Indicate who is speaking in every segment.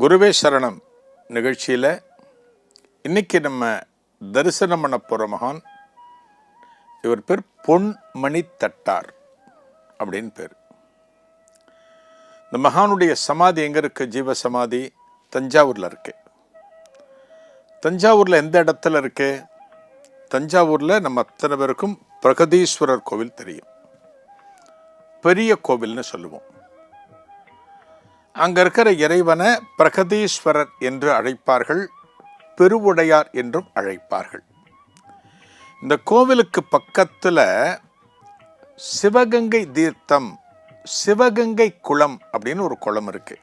Speaker 1: குருவே சரணம். நிகழ்ச்சியில் இன்றைக்கி நம்ம தரிசனம் பண்ண போகிற மகான் இவர் பேர் பொன்மணி தட்டார் அப்படின்னு பேர். இந்த மகானுடைய சமாதி எங்கே இருக்குது ஜீவ சமாதி தஞ்சாவூரில் இருக்கு. தஞ்சாவூரில் எந்த இடத்துல இருக்கு? தஞ்சாவூரில் நம்ம அத்தனை பேருக்கும் பிரகதீஸ்வரர் கோவில் தெரியும். பெரிய கோவில்னு சொல்லுவோம். அங்கே இருக்கிற இறைவனை பிரகதீஸ்வரர் என்று அழைப்பார்கள் பெருவுடையார் என்றும் அழைப்பார்கள். இந்த கோவிலுக்கு பக்கத்தில் சிவகங்கை தீர்த்தம் சிவகங்கை குளம் அப்படின்னு ஒரு குளம் இருக்கு.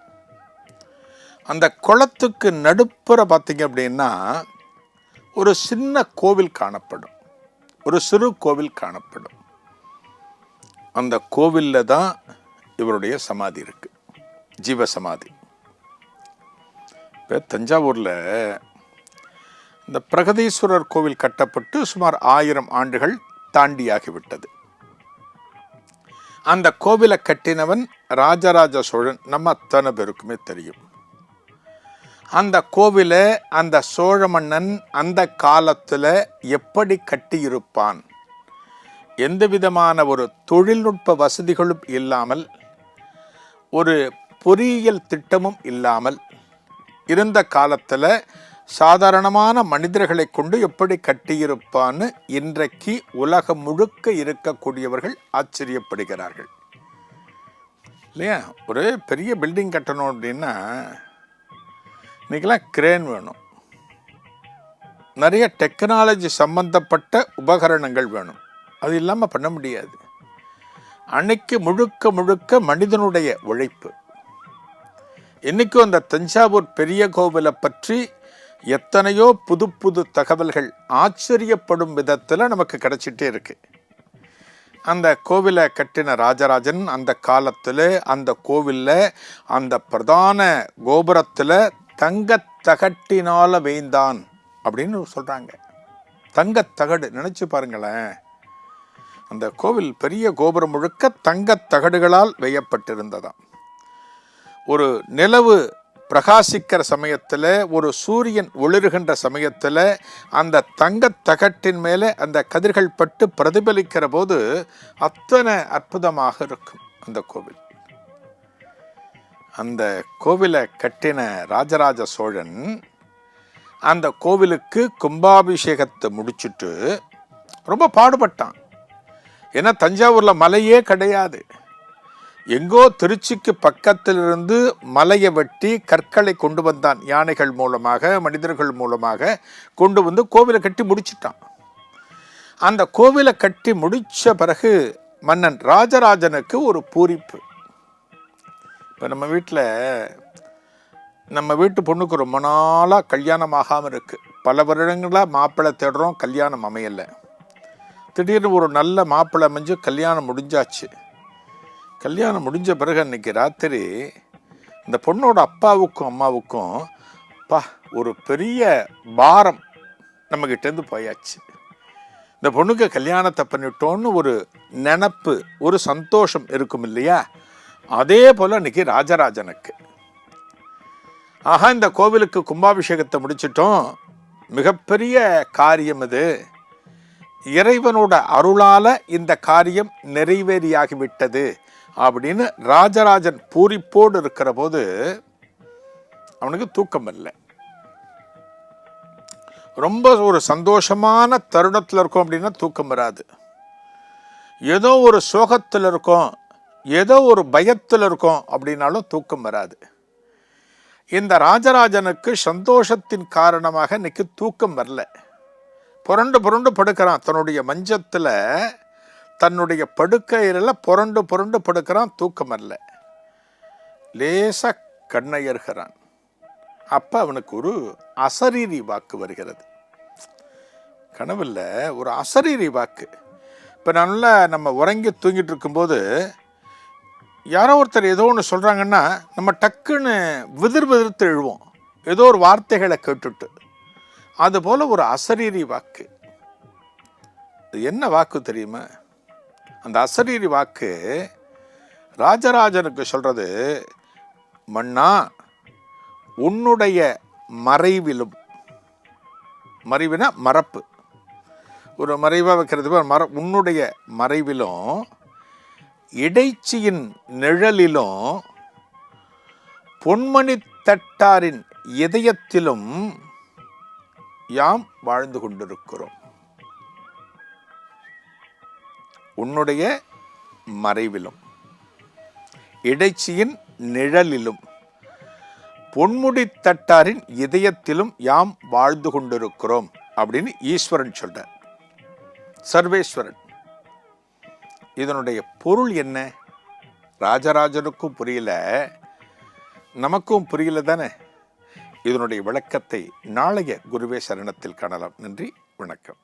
Speaker 1: அந்த குளத்துக்கு நடுப்புற பார்த்தீங்க அப்படின்னா ஒரு சின்ன கோவில் காணப்படும். ஒரு சிறு கோவில் காணப்படும். அந்த கோவிலில் தான் இவருடைய சமாதி இருக்கு. ஜீவ சமாதி இப்போ தஞ்சாவூரில் இந்த பிரகதீஸ்வரர் கோவில் கட்டப்பட்டு சுமார் ஆயிரம் ஆண்டுகள் தாண்டியாகிவிட்டது. அந்த கோவிலை கட்டினவன் ராஜராஜ சோழன் நம்ம அத்தனை பேருக்குமே தெரியும். அந்த கோவிலை அந்த சோழ மன்னன் அந்த காலத்தில் எப்படி கட்டியிருப்பான்? எந்த விதமான ஒரு தொழில்நுட்ப வசதிகளும் இல்லாமல் ஒரு பொறியியல் திட்டமும் இல்லாமல் இருந்த காலத்தில் சாதாரணமான மனிதர்களை கொண்டு எப்படி கட்டியிருப்பான்னு இன்றைக்கு உலகம் முழுக்க இருக்கக்கூடியவர்கள் ஆச்சரியப்படுகிறார்கள். இல்லையா? ஒரு பெரிய பில்டிங் கட்டணும் அப்படின்னா இன்றைக்கெல்லாம் கிரேன் வேணும். நிறைய டெக்னாலஜி சம்பந்தப்பட்ட உபகரணங்கள் வேணும். அது இல்லாமல் பண்ண முடியாது. அன்னைக்கு முழுக்க முழுக்க மனிதனுடைய உழைப்பு. இன்னைக்கும் அந்த தஞ்சாவூர் பெரிய கோவிலை பற்றி எத்தனையோ புது புது தகவல்கள் ஆச்சரியப்படும் விதத்தில் நமக்கு கிடைச்சிட்டே இருக்குது அந்த கோவிலை கட்டின ராஜராஜன் அந்த காலத்தில் அந்த கோவிலில் அந்த பிரதான கோபுரத்தில் தங்கத்தகட்டினால் தகட்டினால அப்படின்னு சொல்கிறாங்க தங்கத்தகடு நினச்சி பாருங்களேன். அந்த கோவில் பெரிய கோபுரம் முழுக்க தங்கத் தகடுகளால் வெய்யப்பட்டிருந்ததாம் ஒரு நிலவு பிரகாசிக்கிற சமயத்தில் ஒரு சூரியன் ஒளிர்கின்ற சமயத்தில் அந்த தங்கத் தகட்டின் மேலே அந்த கதிர்கள் பட்டு பிரதிபலிக்கிற போது அத்தனை அற்புதமாக இருக்கும் அந்த கோவில். அந்த கோவிலை கட்டின ராஜராஜ சோழன் அந்த கோவிலுக்கு கும்பாபிஷேகத்தை முடிச்சுட்டு ரொம்ப பாடுபட்டான். ஏன்னா தஞ்சாவூரில் மலையே கிடையாது. எங்கோ திருச்சிக்கு பக்கத்திலிருந்து மலையை வெட்டி கற்களை கொண்டு வந்தான். யானைகள் மூலமாக மனிதர்கள் மூலமாக கொண்டு வந்து கோவிலை கட்டி முடிச்சிட்டான். அந்த கோவிலை கட்டி முடித்த பிறகு மன்னன் ராஜராஜனுக்கு ஒரு பூரிப்பு. இப்போ நம்ம வீட்டில் நம்ம வீட்டு பொண்ணுக்கு ரொம்ப நாளாக கல்யாணம் ஆகாமல் இருக்குது பல வருடங்களாக மாப்பிள்ளை தேடுறோம் கல்யாணம் அமையலை. திடீர்னு ஒரு நல்ல மாப்பிள்ளை அமைஞ்சு கல்யாணம் முடிஞ்சாச்சு. கல்யாணம் முடிஞ்ச பிறகு அன்னைக்கு ராத்திரி இந்த பொண்ணோட அப்பாவுக்கும் அம்மாவுக்கும் பா ஒரு பெரிய பாரம் நம்மக்கிட்டேருந்து போயாச்சு. இந்த பொண்ணுக்கு கல்யாணத்தை பண்ணிட்டோன்னு ஒரு நினப்பு ஒரு சந்தோஷம் இருக்கும் இல்லையா? அதே போல் அன்னைக்கு ராஜராஜனுக்கு. ஆஹா இந்த கோவிலுக்கு கும்பாபிஷேகத்தை முடிச்சிட்டோம். மிகப்பெரிய காரியம் இது இறைவனோட அருளால் இந்த காரியம் நிறைவேறியாகிவிட்டது. அப்படின்னு ராஜராஜன் பூரிப்போடு இருக்கிற போது அவனுக்கு தூக்கம் இல்லை. ரொம்ப ஒரு சந்தோஷமான தருணத்தில் இருக்கும் அப்படின்னா தூக்கம் வராது. ஏதோ ஒரு சோகத்தில் இருக்கும் ஏதோ ஒரு பயத்தில் இருக்கும் அப்படின்னாலும் தூக்கம் வராது. இந்த ராஜராஜனுக்கு சந்தோஷத்தின் காரணமாக இன்னைக்கு தூக்கம் வரல. புரண்டு புரண்டு படுக்கிறான் தன்னுடைய மஞ்சத்தில் தன்னுடைய படுக்கையில புரண்டு புரண்டு படுக்கிறான் தூக்கம் அல்ல லேசாக கண்ணையர்கிறான். அப்போ அவனுக்கு ஒரு அசரீரி வாக்கு வருகிறது. கனவில் ஒரு அசரீரி வாக்கு. இப்போ நல்லா நம்ம உறங்கி தூங்கிட்டு இருக்கும்போது யாரோ ஒருத்தர் ஏதோ ஒன்று சொல்கிறாங்கன்னா நம்ம டக்குன்னு விதிர் விதிர்த்து எழுவோம். ஏதோ ஒரு வார்த்தைகளை கேட்டுட்டு. அதுபோல் ஒரு அசரீரி வாக்கு. என்ன வாக்கு தெரியுமா? அந்த அசரீரி வாக்கு ராஜராஜனுக்கு சொல்கிறது மன்னா உன்னுடைய மறைவிலும் மறைவினா மறப்பு. ஒரு மறைவாக வைக்கிறது பேர் மர உன்னுடைய மறைவிலும் இடைச்சியின் நிழலிலும் பொன்மணி தட்டாரின் இதயத்திலும் யாம் வாழ்ந்து கொண்டிருக்கிறோம். உன்னுடைய மறைவிலும் இடைச்சியின் நிழலிலும் பொன்முடி தட்டாரின் இதயத்திலும் யாம் வாழ்ந்து கொண்டிருக்கிறோம் அப்படின்னு ஈஸ்வரன் சொல்றார். சர்வேஸ்வரன் இதனுடைய பொருள் என்ன? ராஜராஜனுக்கும் புரியல. நமக்கும் புரியல தானே? இதனுடைய விளக்கத்தை நாளைய குருவே சரணத்தில் காணலாம். நன்றி வணக்கம்.